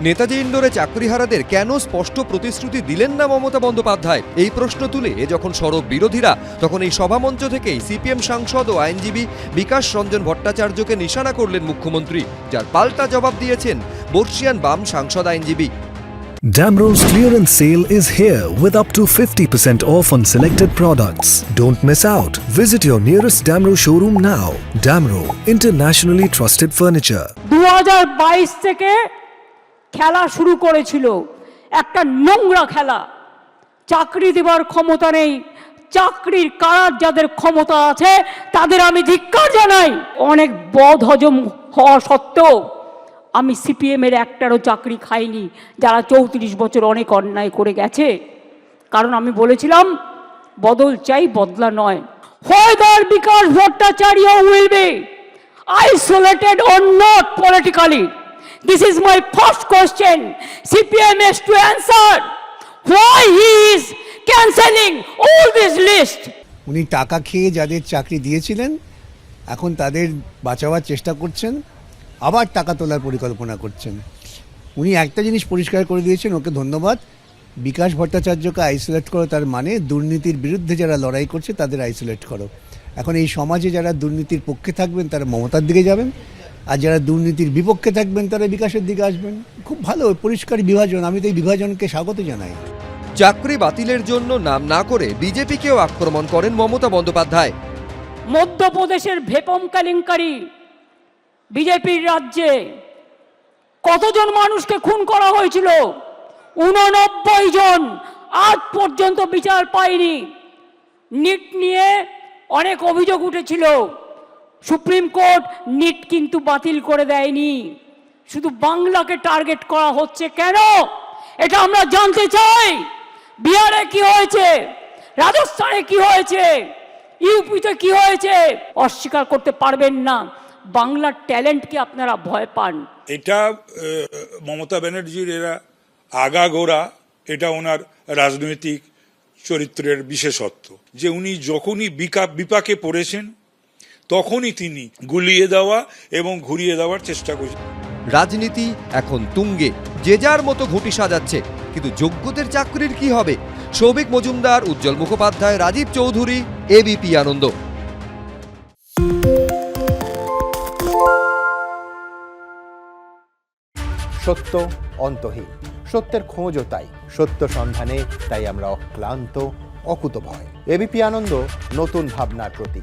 নেতাজি ইন্ডোরে চাকরিহারাদের কেন স্পষ্ট প্রতিশ্রুতি দিলেন না মমতা বন্দ্যোপাধ্যায় এই প্রশ্ন তুলে যখন সরব বিরোধীরা তখন এই সভামঞ্চ থেকেই সিপিএম সাংসদ ও আইনজীবী বিকাশ রঞ্জন ভট্টাচার্যকে নিশানা করলেন মুখ্যমন্ত্রী যার পাল্টা জবাব দিয়েছেন বর্ষিয়ান বাম সাংসদ আইনজীবী Damro's clearance sale is here with up to 50% off on selected products. Don't miss out. Visit your nearest Damro showroom now. Damro, internationally trusted furniture. দু থেকে খেলা শুরু করেছিল। একটা নোংরা খেলা। চাকরি দেবার ক্ষমতা নেই। চাকরির কারার যাদের ক্ষমতা আছে, তাদের আমি ধিক্কার জানাই। অনেক বদ হজম হওয়া সত্ত্বেও আমি সিপিএমের একটারও চাকরি খাইনি, যারা চৌত্রিশ বছর অনেক অন্যায় করে গেছে। কারণ আমি বলেছিলাম, বদল চাই, বদলা নয়। Whether Bikash Bhattacharya will be isolated on not politically? This is my first question. CPM has to answer why he is cancelling all this list. উনি টাকা খেয়ে যাদের চাকরি দিয়েছিলেন, এখন তাদের বাঁচাবার চেষ্টা করছেন, আবার টাকা তোলার পরিকল্পনা করছেন উনি একটা জিনিস পরিষ্কার করে দিয়েছেন, ওকে ধন্যবাদ বিকাশ ভট্টাচার্যকে আইসোলেট করো, তার মানে দুর্নীতির বিরুদ্ধে যারা লড়াই করছে, তাদের আইসোলেট করো এখন এই সমাজে যারা দুর্নীতির পক্ষে থাকবেন, তারা মমতার দিকে যাবেন আর যারা দুর্নীতির বিপক্ষে থাকবেন তারা বিকাশের দিকে আসবেন। খুব ভালো পরিষ্কার বিভাজন। আমি তো এই বিভাজনকে স্বাগত জানাই। চাকরি বাতিলের জন্য নাম না করে বিজেপিকেও আক্রমণ করেন মমতা বন্দ্যোপাধ্যায়। মধ্যপ্রদেশের ভেপম কেলেঙ্কারি বিজেপির রাজ্যে। কতজন মানুষকে খুন করা হয়েছিল? উননব্বই জন। আজ পর্যন্ত বিচার পায়নি নিট নিয়ে অনেক অভিযোগ উঠেছিল। সুপ্রিম কোর্ট নিট কিন্তু বাতিল করে দেয়নি। শুধু বাংলাকে টার্গেট করা হচ্ছে কেন? এটা আমরা জানতে চাই। বিহারে কি হয়েছে? রাজস্থানে কি হয়েছে? ইউপিতে কি হয়েছে? অস্বীকার করতে পারবেন না। বাংলার ট্যালেন্টকে আপনারা ভয় পান। এটা মমতা ব্যানার্জির এরা আগাগোড়া, এটা ওনার রাজনৈতিক চরিত্রের বিশেষত্ব। যে উনি যখনই বিকা- বিপাকে পড়েছেন তখনই তিনি গুলিয়ে দেওয়া এবং ঘুরিয়ে দেওয়ার চেষ্টা করছেন। রাজনীতি এখন তুঙ্গে। যে যার মতো ঘুঁটি সাজাচ্ছে। কিন্তু যোগ্যদের চাকরির কি হবে? সৌভিক মজুমদার উজ্জ্বল মুখোপাধ্যায় রাজীব চৌধুরী এবিপি আনন্দ। সত্য অন্তহীন। সত্যের খোঁজও তাই। সত্য সন্ধানে তাই আমরা অক্লান্ত অকুতভয়। এবিপি আনন্দ নতুন ভাবনার প্রতীক।